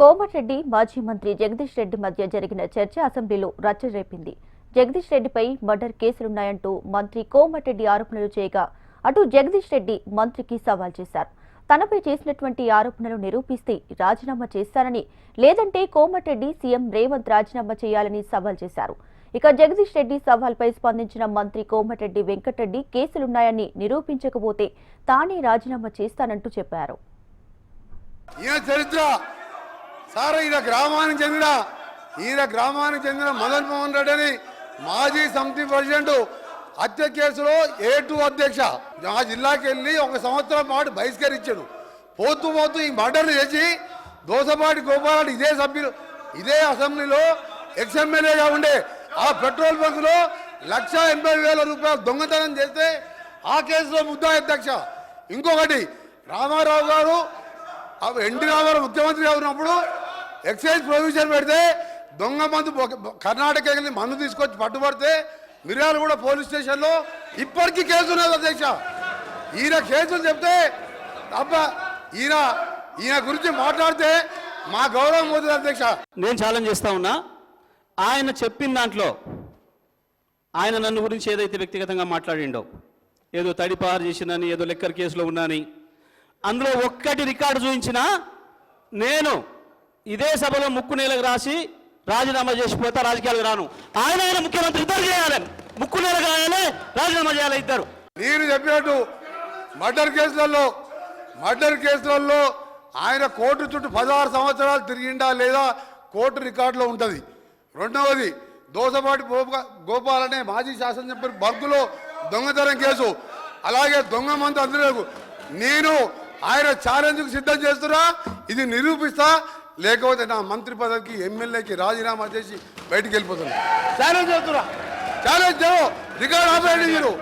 కోమటిరెడ్డి మాజీ మంత్రి జగదీష్ రెడ్డి మధ్య జరిగిన చర్చ అసెంబ్లీలో రచ్చ రేపింది. జగదీష్ రెడ్డిపై మర్డర్ కేసులున్నాయంటూ మంత్రి కోమటిరెడ్డి ఆరోపణలు చేయగా అటు జగదీష్ రెడ్డి మంత్రికి సవాల్ చేశారు. తనపై చేసినటువంటి ఆరోపణలు నిరూపిస్తే రాజీనామా చేస్తానని లేదంటే కోమటిరెడ్డి సీఎం రేవంత్ రాజీనామా చేయాలని సవాల్ చేశారు. ఇక జగదీష్ రెడ్డి సవాల్పై స్పందించిన మంత్రి కోమటిరెడ్డి వెంకటరెడ్డి కేసులున్నాయని నిరూపించకపోతే తానే రాజీనామా చేస్తానంటూ చెప్పారు. చరిత్ర సార్ ఈయన గ్రామానికి చెందిన ఈయన గ్రామానికి చెందిన మదన్ మోహన్ రెడ్డి అని మాజీ సమితి ప్రెసిడెంట్ హత్య కేసులో ఏ టూ అధ్యక్ష ఆ జిల్లాకి వెళ్ళి ఒక సంవత్సరం పాటు బహిష్కరించాడు. పోతూ పోతూ ఈ మర్డర్ చేసి దోసపాటి గోపాలని ఇదే సభ్యులు ఇదే అసెంబ్లీలో ఎక్స్ఎమ్మెల్యేగా ఉండే ఆ పెట్రోల్ బంకులో లక్ష ఎనభై వేల రూపాయలు దొంగతనం చేస్తే ఆ కేసులో ముద్దా అధ్యక్ష. ఇంకొకటి రామారావు గారు ఎన్టీ రామారావు ముఖ్యమంత్రిగా ఉన్నప్పుడు ఎక్సైజ్ ప్రొవిజన్ పెడితే దొంగ మందు ఒక- కర్ణాటక వెళ్ళి మందు తీసుకొచ్చి పట్టుబడితే మిర్యాల కూడా పోలీస్ స్టేషన్లో ఇప్పటికీ కేసు ఉన్నది అధ్యక్ష. ఈయన కేసులు చెప్తే అబ్బ ఈయన ఈయన గురించి మాట్లాడితే మా గౌరవం పోతుంది అధ్యక్ష. నేను ఛాలెంజ్ చేస్తా ఉన్నా. ఆయన చెప్పిన దాంట్లో ఆయన నన్ను గురించి ఏదైతే వ్యక్తిగతంగా మాట్లాడిండో ఏదో తడిపారు చేసినని ఏదో లెక్కర్ కేసులో ఉన్నాని అందులో ఒక్కటి రికార్డు చూపించినా నేను ఇదే సభలో ముక్కు నేలకు రాసి రాజీనామా చేసిపోతా రాజకీయాలకు రాను. ఆయన ఆయన ముఖ్యమంత్రి ఇద్దరు చేయాలి. ముక్కు నేల రాయాలి రాజీనామా చేయాలి ఇద్దరు. నేను చెప్పినట్టు మర్డర్ కేసులలో మర్డర్ కేసులలో ఆయన కోర్టు చుట్టూ పదహారు సంవత్సరాలు తిరిగిండా లేదా కోర్టు రికార్డులో ఉంటుంది. రెండవది దోసపాటి గోపాల్ అనే మాజీ శాసనసభ్యులు బర్గులో దొంగతనం కేసు. అలాగే దొంగ మంది అందరూ నేను ఆయన ఛాలెంజ్కు సిద్ధం చేస్తున్నా ఇది నిరూపిస్తా లేకపోతే నా మంత్రి పదవికి ఎమ్మెల్యేకి రాజీనామా చేసి బయటికి వెళ్ళిపోతున్నా. ఛాలెంజ్ చేస్తున్నా. ఛాలెంజ్ రికార్డ్ ఆపేయండి మీరు.